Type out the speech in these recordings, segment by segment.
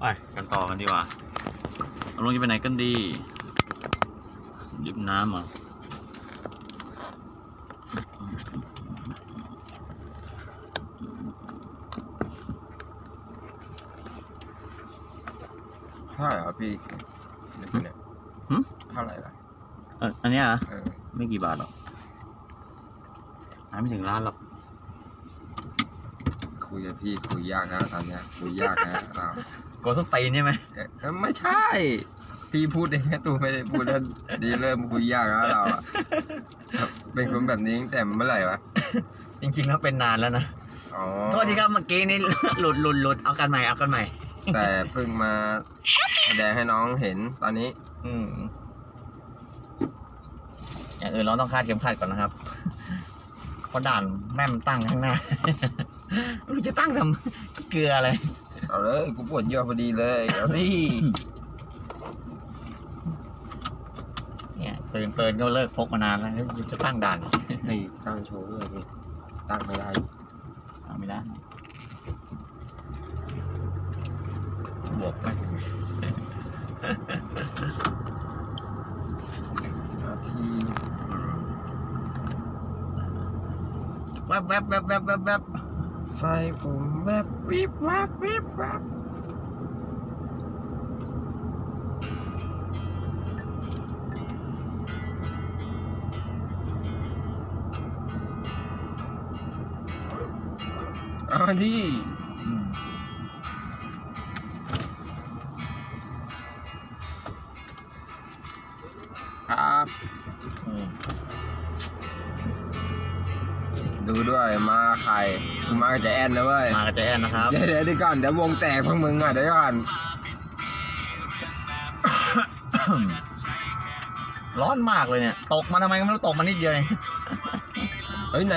ไปกันต่อกันดีกว่าเอาลงจะไปไหนกันดีริมน้ำเหรอเท่าไหร่ครับพี่เนี่ยหึเท่าไหร่ล่ะเอออันเนี้ยเหรอเออไม่กี่บาทหรอกหาไม่ถึงร้านหรอกคุยกับพี่คุยยากนะตอนเนี้ยคุยยากนะเรา กดสตีนใช่ไหมเอ๊ะไม่ใช่ พี่พูดเองนะตูไม่ได้พูดแล้วดีเริ่มคุยยากแล้วเราอะเป็นคนแบบนี้ตั้งแต่เมื่อไหร่วะ จริงๆแล้วเป็นนานแล้วนะอ๋อโทษทีครับเมื่อกี้นี่หลุดหลุดหลุดเอากันใหม่เอากันใหม่ แต่เพิ่งมาแสดงให้น้องเห็นตอนนี้ อืมอย่างอื่นเราต้องคาดเข็มขัดก่อนนะครับเพราะด่านแม่มนตั้งข้างหน้า ไม่รู้จะตั้งทำขี้เกลืออะไรเอาเลยกูปวดเยี่ยวพอดีเลยเอาดิเนี่ยตื่นเตือนก็เลิกพกมานานแล้วจะตั้งด่านนี่ตั้งโชว์ด้วยนี่ตั้งไม่ได้เอาไม่ได้บวกไหมนาทีแวบแวบแวบแวบแวบแวบ ไฟผมแบบวิบวับวิบวับเอาที่อืมครับอืมดูด้วยมาใคร กูมากับใจแอนนะเว้ยมากับเจแอนนะครับ เดี๋ยวเดี๋ยวเดี๋ยวก่อนเดี๋ยววงแตกพวกมึงอะเดี๋ยวก่อนร้อนมากเลยเนี่ย ตกมาทำไมก็ไม่รู้ตกมานิดเดียวเองเฮ้ยใน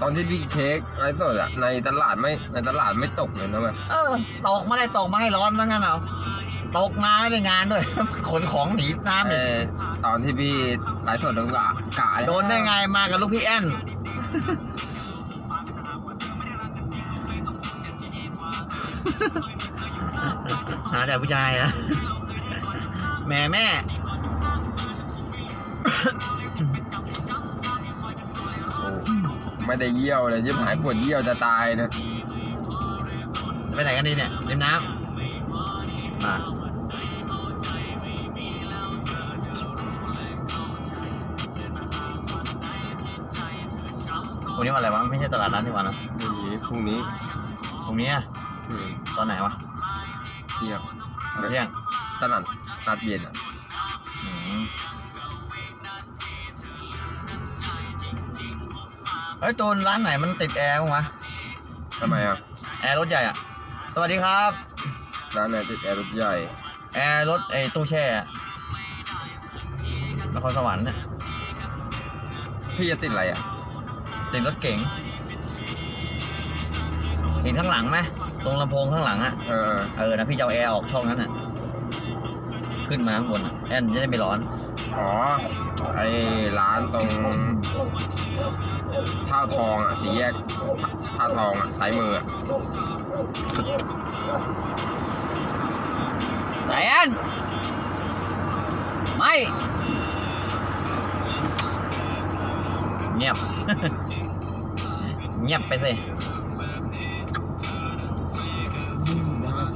ตอนที่พี่เค้กไลฟ์สดอะในตลาดไม่ในตลาดไม่ตกเลยนะเว้ยเออ ตกมาได้ตกมาให้ร้อนซะงั้นเอาตกมาไม่ได้งานด้วย ขนของหนีน้ำเออีกอตอนที่พี่ไลฟ์สดแล้วก็กะแล้วโดนได้ไงมากับลูกพี่แอน หาแต่ผู้ชายอะแม่แม่โอ้ไม่ได้เยี่ยวเลยชิบหายปวดเยี่ยวจะตายนะไปไหนกันดีเนี่ยริมน้ำมาวันนี้วันอะไรวะ ไม่ใช่ตลาดนัดนี่หว่านะนี่พรุ่งนี้พรุ่งนี้อะอืม ตอนไหนวะเที่ยงตอนเที่ยงตลาดนัดเย็นอะอืมเฮ้ยตูนร้านไหนมันติดแอร์บ้างวะทำไมอะ แอร์รถใหญ่อะสวัสดีครับ ร้านไหนติดแอร์รถใหญ่ แอร์รถไอ้ตู้แช่อะนครสวรรค์เนี่ยพี่จะติดอะไรอะ ติดรถเก๋งเห็นข้างหลังไหม ตรงลำโพงข้างหลังอะเออ เออนะพี่จะเอาแอร์ออกช่องนั้นอะขึ้นมาข้างบนอะแอนจะได้ไม่ร้อน อ๋อ ไอ้ร้านตรงท่าทองอะสีแยกท่าทองอะซ้ายมืออะแอนไม่เงียบ เงียบไปสิ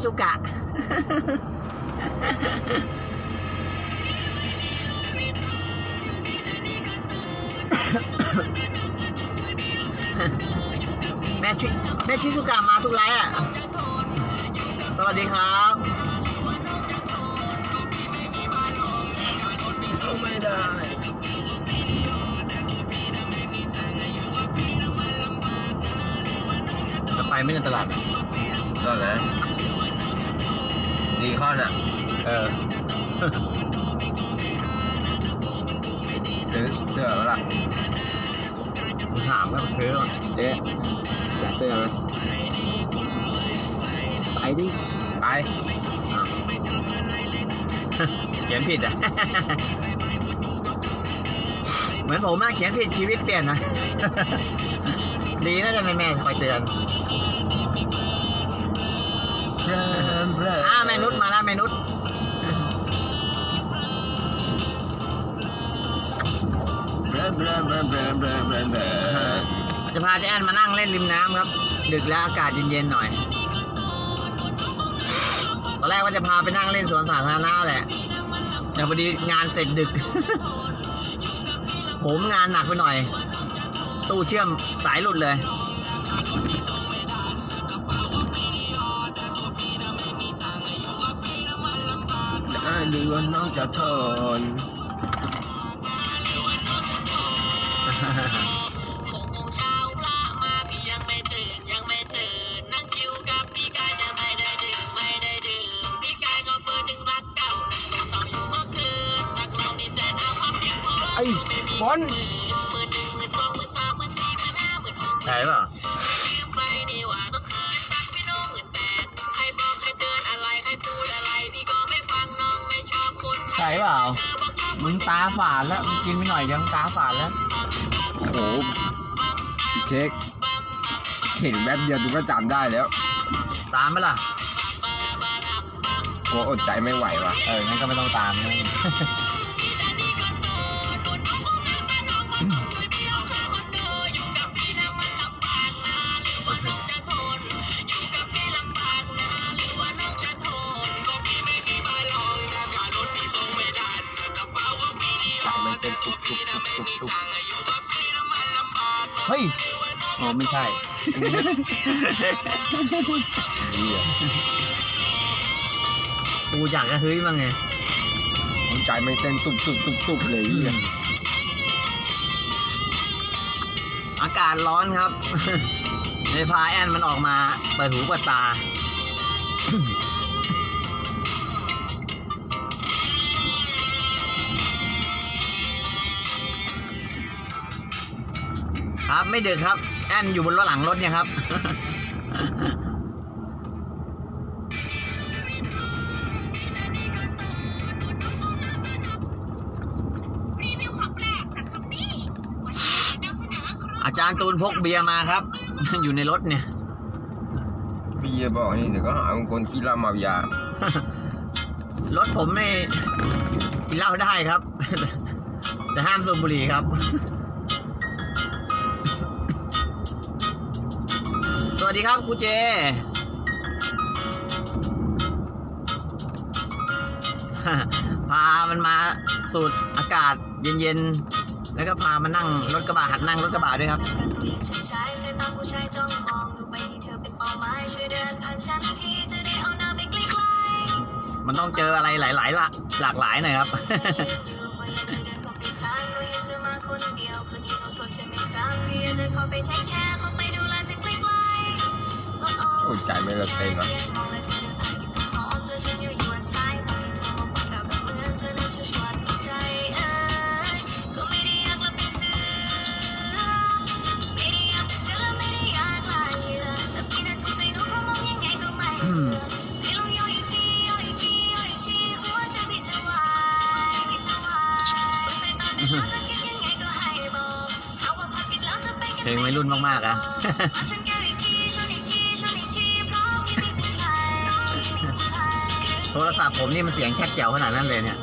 แม่จิสุกะ แม่ชิแม่ชิสุกะมาทุกไลฟ์อะ สวัสดีครับไม่ได้จะไปไม่ในตลาดตอนไหน คอนอะ เออซื้อเสื้อแล้วล่ะถามก็ซื้อก่อนเจ๊อยากเสื้อไหมไปดิ ไปเขียนผิดอะ เหมือนผมอะเขียนผิดชีวิตเปลี่ยนนะ ดีน่าจะแม่แม่คอยเตือน อ้าวแม่นุชมาแล้วแม่นุชเบลอเบลอเบลอเบลอเบลอเบลอเบลอจะพาเจแอนมานั่งเล่นริมน้ำครับ ดึกแล้วอากาศเย็นๆหน่อยตอนแรกว่าจะพาไปนั่งเล่นสวนสาธารณะแหละแต่พอดีงานเสร็จดึก ผมงานหนักไปหน่อย ตู้เชื่อมสายหลุดเลย หรือว่าน้องจะทนหกโมงเช้าพระมาพี่ยังไม่ตื่นยังไม่ตื่นนั่งชิวกับพี่กายแต่ไม่ได้ดื่มไม่ได้ดื่มพี่กายก็เปิดถึงรักเก่ายังต้องอยู่เมื่อคืนรักเรานี่แสนเอาความเพียงพอไอ้บอลหมื่นหนึ่งหมื่นสองหมื่นสามหมื่นสี่หมื่นห้าหมื่นหกใช่เปล่า เปล่าเธอบอกชอบมึงตาฝาดแล้ว มึงกินไปหน่อยเดี๋ยวมึงตาฝาดแล้ว โอ้โหพี่เช็คเห็นแป๊บเดียวดูก็จำได้แล้ว ตามไหมล่ะ กลัวอดใจไม่ไหวว่ะ เอองั้นก็ไม่ต้องตามนะ เป็นตุบตุบตุบตุบตุบเฮ้ยอ๋อไม่ใช่เหี้ยกูอยากจะเฮ้ยบ้างไงใจมันเต้นตุบตุบตุบตุบเลยเหี้ยอากาศร้อนครับในพาแอนมันออกมาเปิดหูเปิดตา ครับไม่ดึกครับ แอนอยู่บนรถหลังรถเนี่ยครับ รีวิวของแปลกจากช้อปปี้วันนี้นำเสนอครบอาจารย์ตูนพกเบียร์มาครับ อยู่ในรถเนี่ย พี่จะบอกนี่เดี๋ยวก็หาคนขี้เหล้าเมายา รถผมไม่กินเหล้าได้ครับ แต่ห้ามสูบบุหรี่ครับ วัสดีครับครูเจ พามันมาสูดอากาศเย็นๆ แล้วก็พามานั่งรถกระบะหัดนั่งรถกระบะด้วยครับกันตัวเองฉันใช้สายตาผู้ชายจ้องมองดูไปที่เธอเป็นเป้าหมายช่วยเดินผ่านฉันทีจะได้เอาหน้าไปใกล้ๆมันต้องเจออะไรหลายๆละหลากหลายหน่อยครับอยู่ว่าอยากจะเดินเข้าไปทางก็ยังจะมาคนเดียวเพื่อกินของสดใช่ไหมครับพี่อยากจะเข้าไปแทคแคร์ ๆโอ้ยใจไม่เลิกเต้นวะมองและเธอเดินผ่านกินหอมเธอฉันอยู่อยู่อันซ้ายตอนที่เธอมองมาเราแบบเหมือนเธอนั้นชัวร์ๆในใจเอ้ยก็ไม่ได้อยากละเป็นเสือไม่ได้อยากเป็นเสือและไม่ได้อยากลายเหยื่อแต่พี่นั้นถูกใจหนูเพราะมองยังไงก็ไม่เบื่อไม่ลองย้อนอีกทีย้อนอีกทีย้อนอีกทีหัวใจพี่จะวายจะวายสงสัยตอนนี้เราจะคิดยัง รศัพท์ผมนี่มันเสียงแคบแจ๋วขนาดนั้นเลยเนี่ย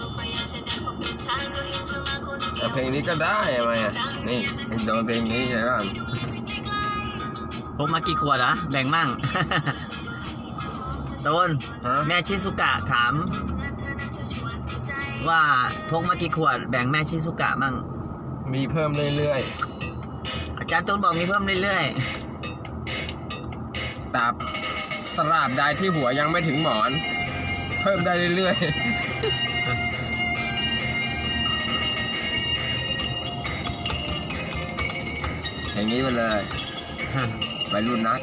แต่เพลงนี้ก็ได้ทำไมอะนี่โดนเพลงนี้แล้วกันพกมากี่ขวดเหรอแบ่งมั่ง โซนฮะแม่ชิสุกะถาม ว่าพกมากี่ขวดแบ่งแม่ชิสุกะมั่ง มีเพิ่มเรื่อยอาจารย์ตูนบอกมีเพิ่มเรื่อยๆตราบตราบใดที่หัวยังไม่ถึงหมอนเพิ่มได้เรื่อยๆ อย่างนี้ไปเลยไปรุ่นนัก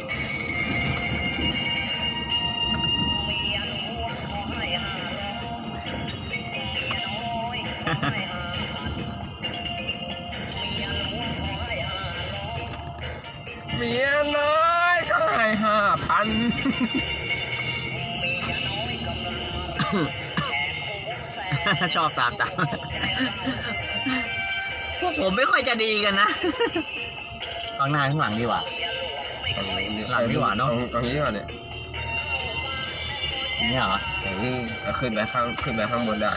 เมียน้อยก็ให้ห้าพัน ชอบตามตามพวกผมไม่ค่อยจะดีกันนะข้างหน้าข้างหลังดีกว่า หลังดีกว่าเนอะตรงตรงนี้ก่อนเนี่ยเนี่ยเหรอเออแล้วขึ้นไปข้างขึ้นไปข้างบนได้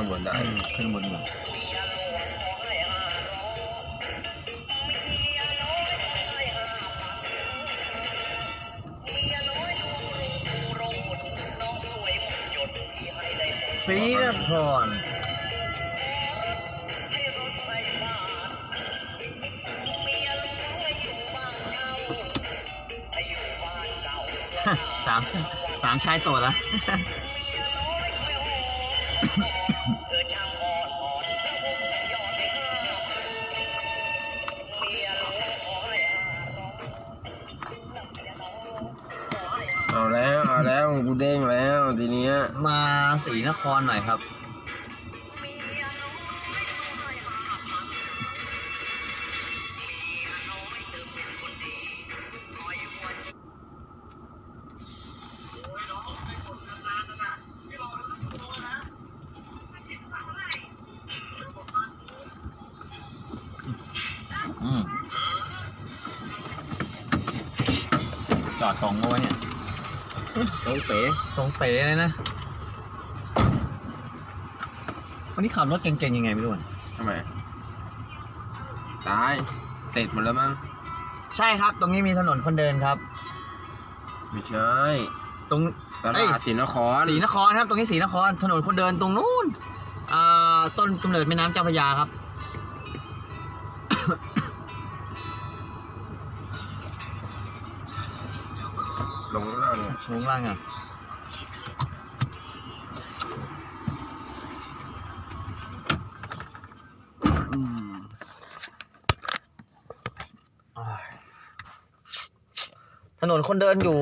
ขึ้นข้างบนได้อืมขึ้นบนเหรอสีนครสามสามชายโสดอะ สีนครหน่อยครับ อืมจอดตรงโว้ยเนี่ย ตรงเป๋ ตรงเป๋เลยนะ วันนี้ขับรถเก่งๆยังไงไม่รู้อะทำไมตาย เสร็จหมดแล้วมั้ง ใช่ครับ ตรงนี้มีถนนคนเดินครับ ไม่ใช่ ตรงตเอ้ลายดศรีนครศรีนครครับ ตรงนี้ศรีนคร ถนนคนเดินตรงนู้นอ่าต้นกำเนิดแม่น้ำเจ้าพระยาครับ ลงข้างล่างเนี่ยลงล่างอะ อืมอ้าย ถนนคนเดินอยู่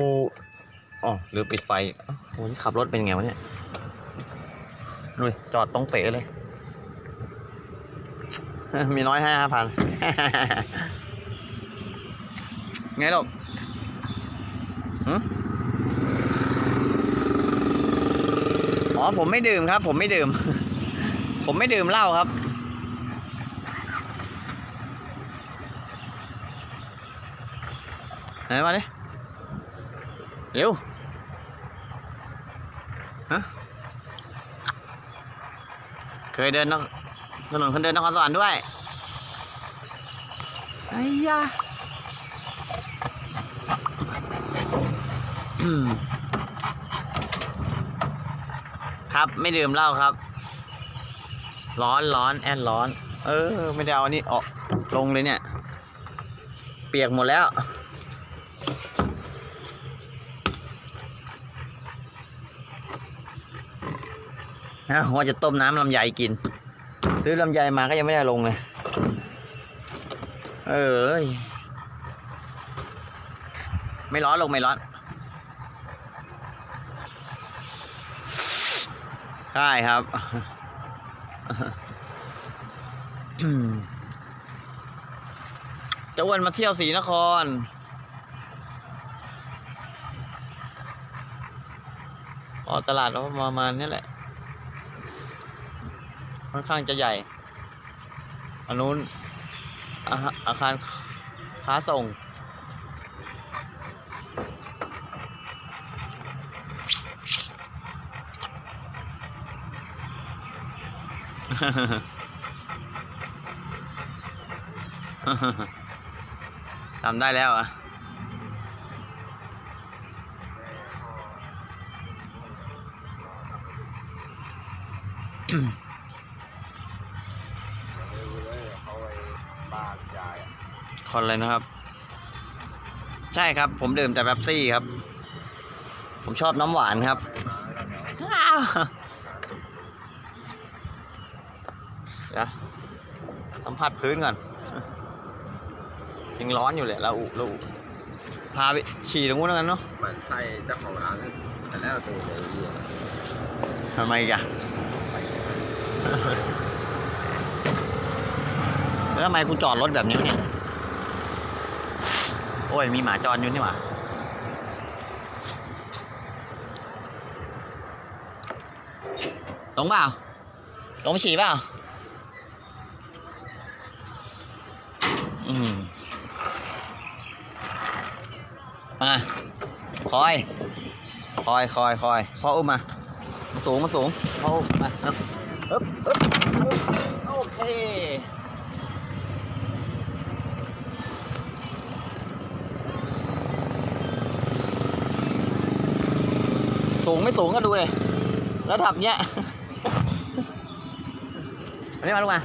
อ๋อหรือปิดไฟอ้าวโหนี่ขับรถเป็นไงวะเนี่ยดูดิจอดตรงเป๋เลย มีน้อยห้าพันไงลูกหึอ๋อผมไม่ดื่มครับ ผมไม่ดื่ม ผมไม่ดื่มเหล้าครับไหนมาดิ เร็วฮะเคยเดินนคถนนคนเดินนครสวรรค์ด้วยไอ้ยาครับไม่ดื่มเหล้าครับ ร้อนร้อนแอนร้อน เออ ไม่ได้เอาอันนี้ออกลงเลยเนี่ย เปียกหมดแล้ว นะว่าจะต้มน้ำลำไยกิน ซื้อลำไยมาก็ยังไม่ได้ลงเลย เออไม่ร้อนลงไม่ร้อนใช่ครับจะอ้วนมาเที่ยวศรีนคร ออตลาดก็ประมาณนี้แหละ ค่อนข้างจะใหญ่อันนู้นอาคาอาคารค้าส่ง จำได้แล้วอะเขาไปบ้านยาย คอนเลยนะครับ ใช่ครับ ผมดื่มแต่แป๊บซี่ครับ ผมชอบน้ำหวานครับอ้าวเดี๋ยวสัมผัสพื้นก่อนยังร้อนอยู่เลยละอุละอุพาไปฉี่ตรงนู้นแล้วกันเนาะเหมือนใส่เจ้าของร้านแต่แล้วตัวไอ้เหี้ยทำไมอีกอะแล้วทำไมกูจอดรถแบบนี้วะเนี่ย โอ้ย มีหมาจรอยู่นี่หว่าลงเปล่าลงฉี่เปล่าอืมมาคอย คอยคอยคอยพ่ออุ้มมา มาสูงมาสูงพ่ออุ้มมาเอ๊บอึ๊บอึ๊บโอเค สูงไม่สูงก็ดูเลยแล้วถับเนี้ยอันนี้มาลูกมา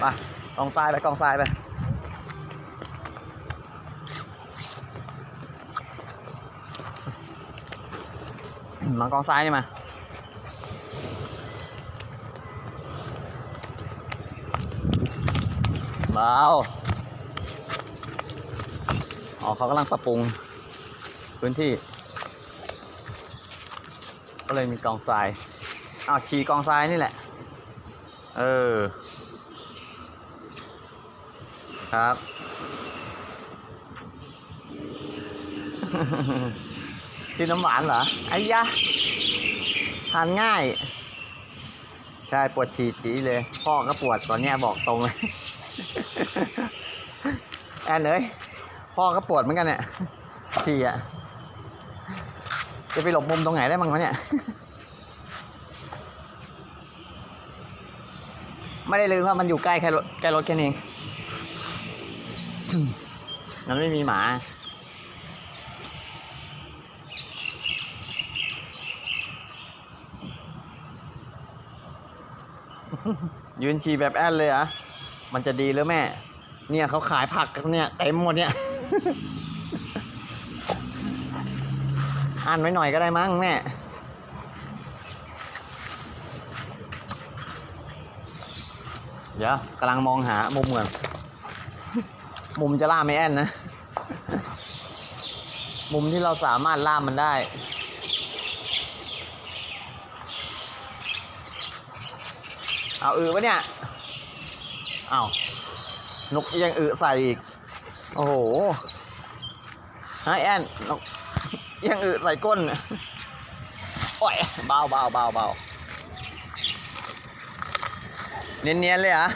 ไปกองทรายไปกองทรายไปมากองทรายนี่มาเบาอ๋อเขากำลังปรับปรุง พื้นที่ ก็เลยมีกองทรายอ้าวฉีกองทรายนี่แหละ เออ ครับกินน้ำหวานเหรอ ไอ้ยะ ทานง่าย ใช่ ปวดฉี่จีเลย พ่อก็ปวดตอนเนี้ยบอกตรงเลย แอนเอ้ย พ่อก็ปวดเหมือนกันเนี่ยฉี่อะ จะไปหลบมุมตรงไหนได้บ้างวะเนี่ย ไม่ได้ลืมว่ามันอยู่ใกล้แค่รถใกล้รถแค่นี้เองมันไม่มีหมายืนฉี่แบบแอนเลยอะ มันจะดีหรือแม่ เนี่ยเขาขายผักเนี่ยเต็มหมดเนี่ย อ่านไว้หน่อยก็ได้มั้งแม่เดี๋ยวกำลังมองหามุมก่อนมุมจะล่าไม่แอนนะ มุมที่เราสามารถล่ามมันได้เอาอือปะเนี่ยเอานกยังอือใส่อีก โอ้โหฮะแอนนก ยังอือใส่ก้นโอ้ยเบาเบาเบาเบาเนียนๆเลยเหรอะ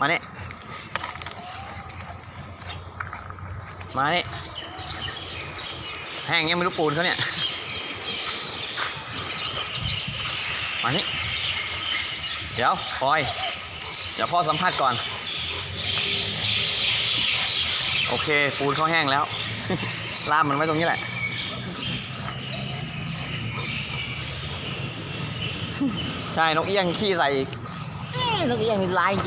มาเนี่มาเนี่แห้งยังไม่รู้ปูนเขาเนี่ย มานี่ เดี๋ยว คอย เดี๋ยวพ่อสัมภาษณ์ก่อน โอเค ปูนเขาแห้งแล้ว ล่ามมันไว้ตรงนี้แหละ ใช่ นกเอี้ยงขี้ใส่อีก นกเอี้ยงนี่ร้ายจริง